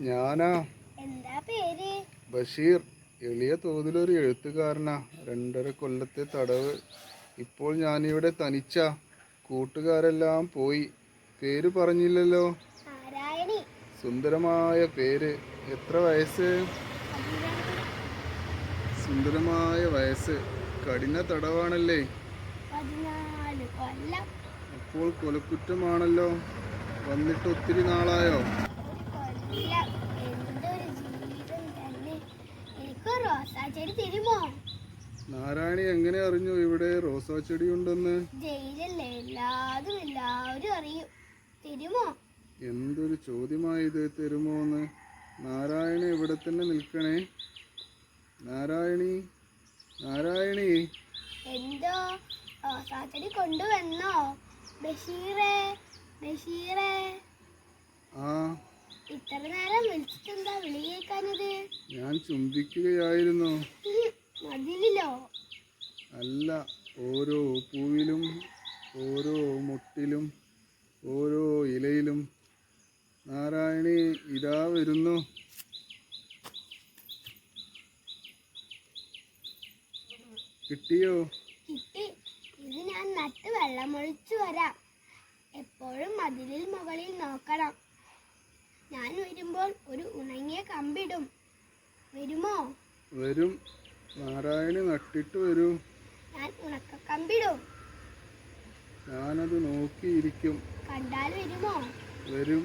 ഞാനാ. എന്താ പേര്? ബഷീർ. എളിയ തോതിലൊരു എഴുത്തുകാരനാ. രണ്ടര കൊല്ലത്തെ തടവ്. ഇപ്പോൾ ഞാനിവിടെ തനിച്ച. കൂട്ടുകാരെല്ലാം പോയി. പേര് പറഞ്ഞില്ലല്ലോ. സുന്ദരമായ പേര്. എത്ര വയസ്സ്? സുന്ദരമായ വയസ്സ്. കഠിന തടവാണല്ലേ? അപ്പോൾ കൊലക്കുറ്റമാണല്ലോ. വന്നിട്ട് ഒത്തിരി നാളായോ? ഒരു എന്തൊരു ജീവിതം തന്നെ. എനിക്ക് റോസാ ചെടി തരുമോ? നാരായണി എങ്ങനെ അറിഞ്ഞു ഇവിടെ റോസാ ചെടി ഉണ്ടെന്ന്? ജയിലല്ലേ? എല്ലാതും എല്ലാവരും അറിയും. തരുമോ? എന്തൊരു ചോദ്യമായത് തരുമോന്ന്? നാരായണ ഇവിടെ തന്നെ നിൽക്കണേ. നാരായണി നാരായണി. എന്തോ? റോസാ ചെടി കൊണ്ടുവന്നോ? ബഷീറേ ബഷീറേ. ആ ഇത്ര നേരം വിളിച്ചിട്ടെന്താ വിളി കേൾക്കാനത് ഞാൻ ചുംബിക്കുകയായിരുന്നു. മതിലോ അല്ല ഓരോ പൂവിലും ഓരോ മുട്ടിലും ഓരോ ഇലയിലും. നാരായണി ഇതാ വരുന്നു. കിട്ടിയോ? കിട്ടി. ഇത് ഞാൻ നട്ട് വെള്ളമൊഴിച്ചു വരാം. എപ്പോഴും മതിലിൽ മുകളിൽ നോക്കണം. ഞാൻ വരുമ്പോൾ ഒരു ഉണങ്ങിയ കമ്പിടും. വരുമോ? വരും. നാരായണി നട്ടിട്ട് വരൂ. ഞാൻ ഉണക്ക കമ്പിടും ഞാനത് നോക്കിയിരിക്കും. കണ്ടാൽ വരുമോ? വരും.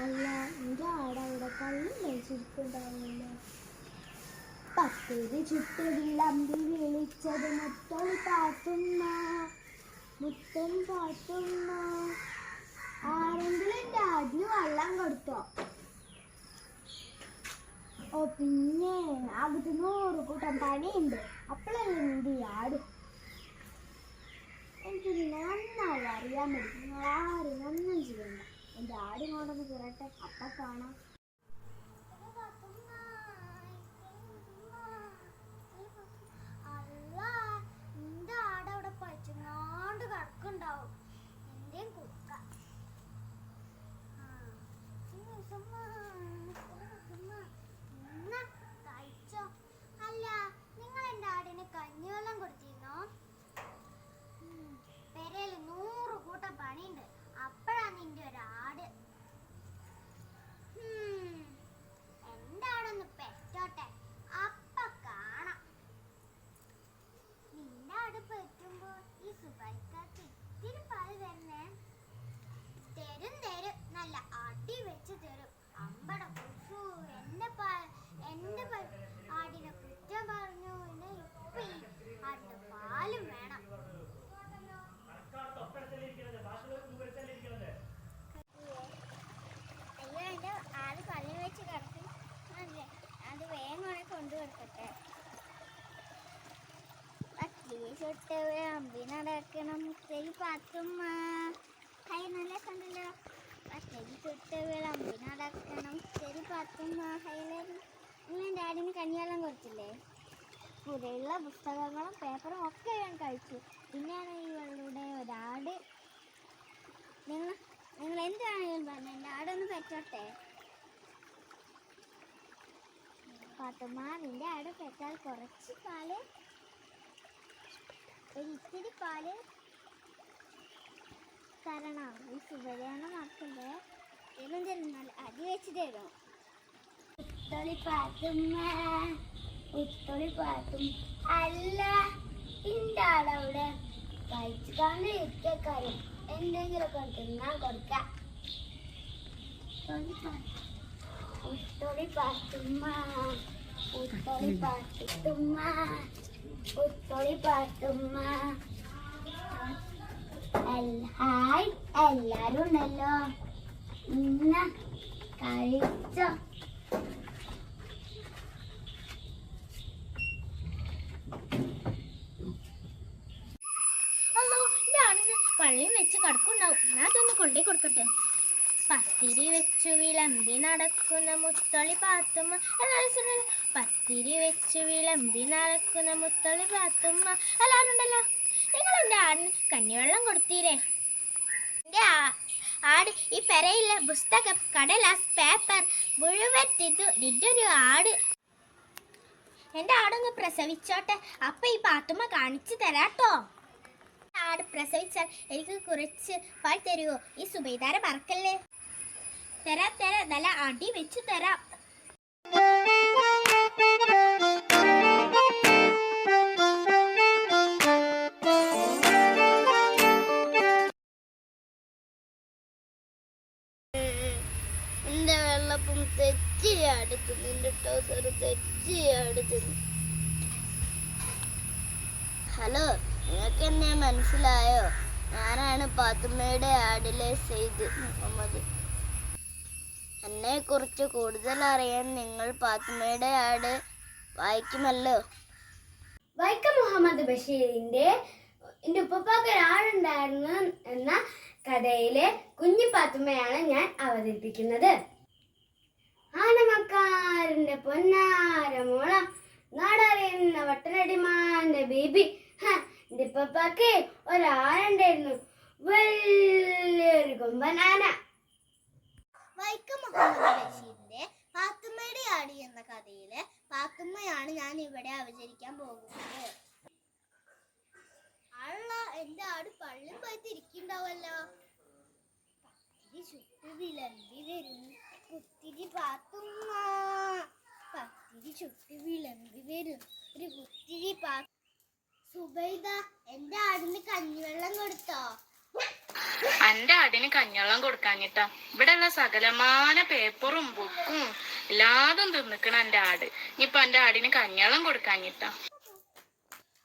അല്ല എന്റെ ആടവിടെ കള്ളും കഴിച്ചിരിക്കുന്നുണ്ടാവുമല്ലോ പത്തേര് ചുറ്റതിൽ അമ്പി വിളിച്ചത് മുത്തോളി പാത്തുന്ന മുത്തൻ പാത്തുന്ന ആരെങ്കിലും ആടിന് വെള്ളം കൊടുത്തോ. ഓ പിന്നെ അകത്ത് നൂറ് കൂട്ടം പണിയുണ്ട് അപ്പോഴല്ലേ എന്ത് ആടും? എനിക്ക് നന്നായി അറിയാൻ പറ്റും. നിങ്ങൾ ആരും നന്നും ചെയ്യണ്ട. എന്റെ ആട് കൊണ്ടൊന്ന് പുറട്ടെ അപ്പ കാണാം നിന്റെ ആട് അവിടെ പറ്റുന്നാണ്ട് കിടക്കുണ്ടാവും എന്റെയും കുക്ക ആ. സുമ്മ, സുമ്മ, എന്നാ കഴിച്ചോ അല്ല നിങ്ങൾ എന്റെ ആടിന് കഞ്ഞിവെള്ളം കൊടുത്തിരുന്നോ പെരയിൽ നൂറ് കൂട്ടം പണിയുണ്ട് അപ്പോഴാ നിന്റെ ഒരാട് ഹും, എന്താടൊന്ന് പെറ്റോട്ടെ അപ്പ കാണാം നിന്റെ ആട് പെറ്റുമ്പോ ഈ സുബൈക്കാക്ക് ഇത്തിരി പാൽ തരണേ തരും തരും നല്ല അടി വെച്ച് തരും അമ്പട കുസു എന്റെ പാ എന്റെ പ- ആടിനെ കുറ്റം പറഞ്ഞു എന്നെ ഇപ്പൊ ഈ ആടിന്റെ പാലും വേണം അയ്യോ എന്റെ ആട് കള്ളി വെച്ച് കിടക്കും അല്ലേ അത് വേഗം കൂടെ കൊണ്ടു കൊടുക്കട്ടെ പത്തി ചുട്ട് ഡാഡിന് കഞ്ഞിവെള്ളം കൊടുത്തില്ലേ? പുരയുള്ള പുസ്തകങ്ങളും പേപ്പറും ഒക്കെ ഞാൻ കഴിച്ചു. പിന്നെയാണ് ഇവളുടെ ഒരാട്. നിങ്ങൾ നിങ്ങൾ എന്താണെങ്കിലും പറഞ്ഞു എന്റെ ആടൊന്ന് പെറ്റോട്ടെ? പാത്തുമ്മ നിന്റെ ആട് പെറ്റാൽ കുറച്ച് പാൽ ഒരു ഇത്തിരി പാൽ തരണം. ഈ സുബരിയാണ് നടക്കുമ്പോ എന്നും തരുന്നാൽ അടി വെച്ച് തരും. ഉത്തൊളി പാത്തും ഉത്തൊളി പാത്തും അല്ല ആടവിടെ കഴിച്ചു കാണുന്ന ഇരിക്കാരും എന്തെങ്കിലുമൊക്കെ തിന്നാൻ കൊടുക്കാം. ഉത്തൊളി പാത്തുമ്മ ഉത്തൊളി പാത്തുമ്മ. ഉത്തൊളി പാത്തുമ്മ. ഹായ്. എല്ലാരും ഉണ്ടല്ലോ ഇന്ന കഴിച്ചോ? അല്ലോ ഇതാണെന്ന് പള്ളിയും വെച്ച് കടക്കുണ്ടാവും ഞാൻ പത്തിരി വെച്ചു വിളമ്പി നടക്കുന്ന മുത്തളി പാത്തുമ്മ. എല്ലാവരും പത്തിരി വെച്ചു വിളമ്പി നടക്കുന്ന മുത്തളി പാത്തുമ്മ. എല്ലാവരും ഉണ്ടല്ലോ? നിങ്ങൾ എന്റെ ആടിന് കഞ്ഞിവെള്ളം കൊടുത്തീരേ? എന്റെ ആട് ഈ പെരയിലെ പുസ്തകം കടലാസ് പേപ്പർ മുഴുവൻ നിന്നൊരു ആട്. എന്റെ ആടൊന്ന് പ്രസവിച്ചോട്ടെ. അപ്പൊ ഈ പാത്തുമ്മ കാണിച്ചു തരാട്ടോ. ആട് പ്രസവിച്ചാൽ എനിക്ക് കുറച്ച് പാൽ തരുമോ ഈ സുബൈദാരെ മറക്കല്ലേ? തരാം തരാം. നല്ല അടി വെച്ചു തരാം. എന്റെ വെള്ളപ്പം അടുക്കുന്നു എന്റെ ടോസർ അടുക്കുന്നു ഹലോ നിങ്ങൾക്ക് എന്നെ മനസ്സിലായോ? ഞാനാണ് പാത്തുമ്മയുടെ ആടിലെ സെയ്ദ് മുഹമ്മദ്. എന്നെ കുറിച്ച് കൂടുതൽ അറിയാൻ നിങ്ങൾ പാത്മയുടെ ആട് വായിക്കുമല്ലോ. വൈക്കം മുഹമ്മദ് ബഷീറിന്റെ എന്റെ ഉപ്പപ്പാക്ക് ഒരാളുണ്ടായിരുന്നു എന്ന കഥയിലെ കുഞ്ഞു പാത്മയാണ് ഞാൻ അവതരിപ്പിക്കുന്നത്. ആനമക്കാരന്റെ പൊന്നാരമോള നാടറിയുന്ന വട്ടനടിമാന്റെ ബേബി. എന്റെ ഉപ്പപ്പാക്ക് ഒരാളുണ്ടായിരുന്നു വലിയൊരു മുഹമ്മദ് ബഷീറിന്റെ പാത്തുമ്മയുടെ ആടി എന്ന കഥയിലെ പാത്തുമ്മയാണ് ഞാൻ ഇവിടെ അവതരിക്കാൻ പോകുന്നത്. അള്ള എന്റെ ആട് പള്ളിയും പോയി തിരിക്കുണ്ടാവല്ലോ പത്തിരി ചുട്ടു വിളമ്പി വരുന്നു കുത്തിരി പാത്തുമ്മ. പത്തിരി ചുട്ടു വിളമ്പി വരും. ഒരു കുത്തിരി പാ സുബൈദ എന്റെ ആടിന് കഞ്ഞിവെള്ളം കൊടുത്തോ? അന്റെ ആടിന് കഞ്ഞള്ളം കൊടുക്കാഞ്ഞിട്ടാ. ഇവിടെയുള്ള സകലമാന പേപ്പറും ബുക്കും എല്ലാതും തിന്നിക്കണ എന്റെ ആട്. ഇനിയിപ്പൊ എന്റെ ആടിന് കഞ്ഞള്ളം കൊടുക്കാഞ്ഞിട്ടാ.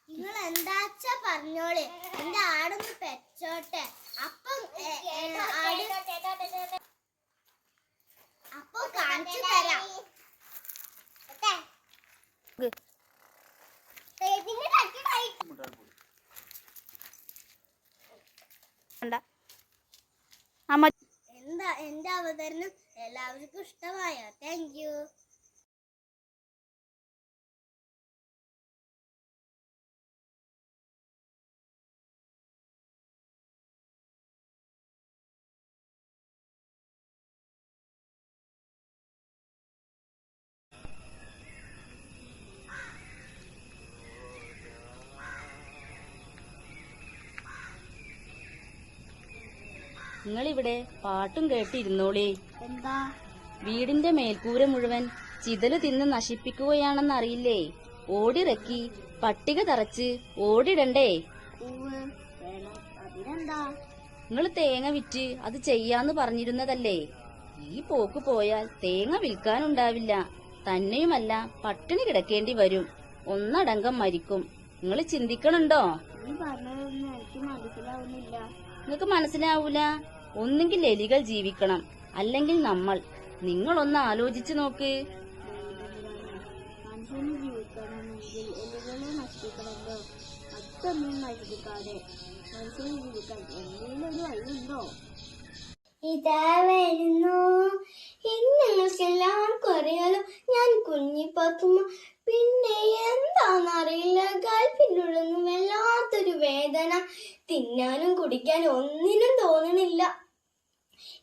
നിങ്ങൾ എന്താച്ചാ പറഞ്ഞോളെ? എന്റെ ആടൊന്ന് പെച്ചോട്ടെ അപ്പം ഏ, ഏ, ആട് അപ്പൊ കാണിച്ചു തരാം എന്താ എന്റെ അവതരണം എല്ലാവർക്കും ഇഷ്ടമായോ? താങ്ക് യു നിങ്ങളിവിടെ പാട്ടും കേട്ടിരുന്നോളി. എന്താ? വീടിന്റെ മേൽക്കൂര മുഴുവൻ ചിതൽ തിന്ന് നശിപ്പിക്കുകയാണെന്നറിയില്ലേ ഓടിറക്കി പട്ടിക തറച്ച് ഓടിടണ്ടേ? നിങ്ങൾ തേങ്ങ വിറ്റ് അത് ചെയ്യാന്ന് പറഞ്ഞിരുന്നതല്ലേ? ഈ പോക്ക് പോയാൽ തേങ്ങ വിൽക്കാനുണ്ടാവില്ല. തന്നെയുമല്ല പട്ടിണി കിടക്കേണ്ടി വരും. ഒന്നടങ്കം മരിക്കും. നിങ്ങൾ ചിന്തിക്കണുണ്ടോ? നിങ്ങൾക്ക് മനസ്സിലാവൂല? ഒന്നുകിൽ എലികൾ ജീവിക്കണം. അല്ലെങ്കിൽ നമ്മൾ. നിങ്ങളൊന്ന് ആലോചിച്ചു നോക്ക്. മനുഷ്യന് ജീവിക്കണമെങ്കിൽ എലികളെ നശിപ്പിക്കണമല്ലോ. മറ്റൊന്നും നശിപ്പിക്കാതെ മനുഷ്യന് ജീവിക്കാൻ എന്തെങ്കിലും ഒരു വഴിയുണ്ടോ? ഇതാ വരുന്നു. അറിയാലോ ഞാൻ കുഞ്ഞിപ്പാത്തുമ്മ പിന്നെ എന്താണെന്നറിയില്ല. ഗൾഫിനുള്ളിൽ വല്ലാത്തൊരു വേദന. തിന്നാനും കുടിക്കാനും ഒന്നിനും തോന്നണില്ല.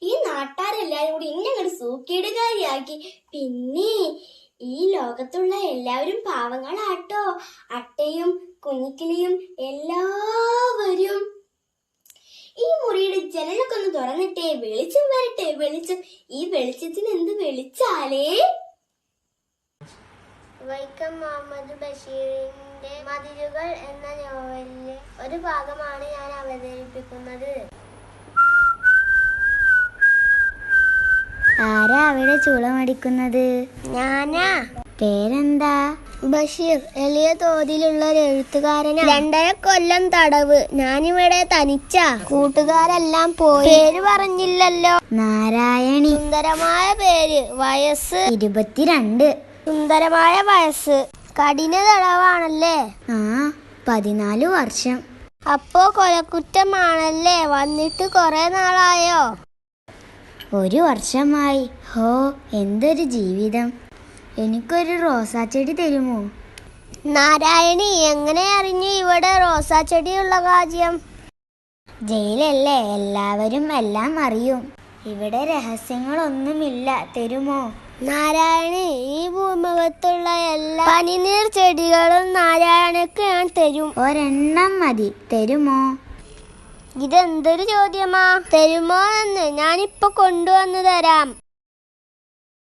ഈ നാട്ടാരെല്ലാരും കൂടി അങ്ങോട്ട് സൂക്കേടുകാരിയാക്കി. പിന്നെ ഈ ലോകത്തുള്ള എല്ലാവരും പാവങ്ങളാട്ടോ. അട്ടയും കുഞ്ഞിക്കിളിയും എല്ലാവരും. ഈ മുറിയുടെ ജനലൊക്കെ ഒന്ന് തുറന്നിട്ടേ വെളിച്ചം വരട്ടെ വെളിച്ചം. ഈ വെളിച്ചത്തിന് എന്ത് വെളിച്ചാലേ? വൈക്കം മുഹമ്മദ് ബഷീറിന്റെ മതിലുകൾ എന്ന നോവലിലെ ഒരു ഭാഗമാണ് ഞാൻ അവതരിപ്പിക്കുന്നത്. ആരാ അവിടെ ചൂളമടിക്കുന്നത്? ഞാനാ. പേരെന്താ? ബഷീർ എളിയ തോതിലുള്ള ഒരു എഴുത്തുകാരനാ. രണ്ടര കൊല്ലം തടവ്. ഞാനിവിടെ തനിച്ച. കൂട്ടുകാരെല്ലാം പോയി. പേര് പറഞ്ഞില്ലല്ലോ. നാരായണി. സുന്ദരമായ പേര്. വയസ്സ്. ഇരുപത്തിരണ്ട്. സുന്ദരമായ വയസ്സ്. കഠിന തടവാണല്ലേ? ആ പതിനാല് വർഷം. അപ്പോ കൊലക്കുറ്റമാണല്ലേ? വന്നിട്ട് കൊറേ നാളായോ? ഒരു വർഷമായി. ഹോ എന്തൊരു ജീവിതം. എനിക്കൊരു റോസാ ചെടി തരുമോ? നാരായണി എങ്ങനെ അറിഞ്ഞു ഇവിടെ റോസാ ചെടിയുള്ള കാര്യം? ജയിലല്ലേ എല്ലാവരും എല്ലാം അറിയും. ഇവിടെ രഹസ്യങ്ങളൊന്നുമില്ല തരുമോ? നാരായണി ഈ ഭൂമുഖത്തുള്ള എല്ലാ പനിനീർ ചെടികളും നാരായണക്ക് ഞാൻ തരും. ഒരെണ്ണം മതി തരുമോ? ഇതെന്തൊരു ചോദ്യമാ? തരുമോ എന്ന് ഞാനിപ്പോ കൊണ്ടുവന്നു തരാം.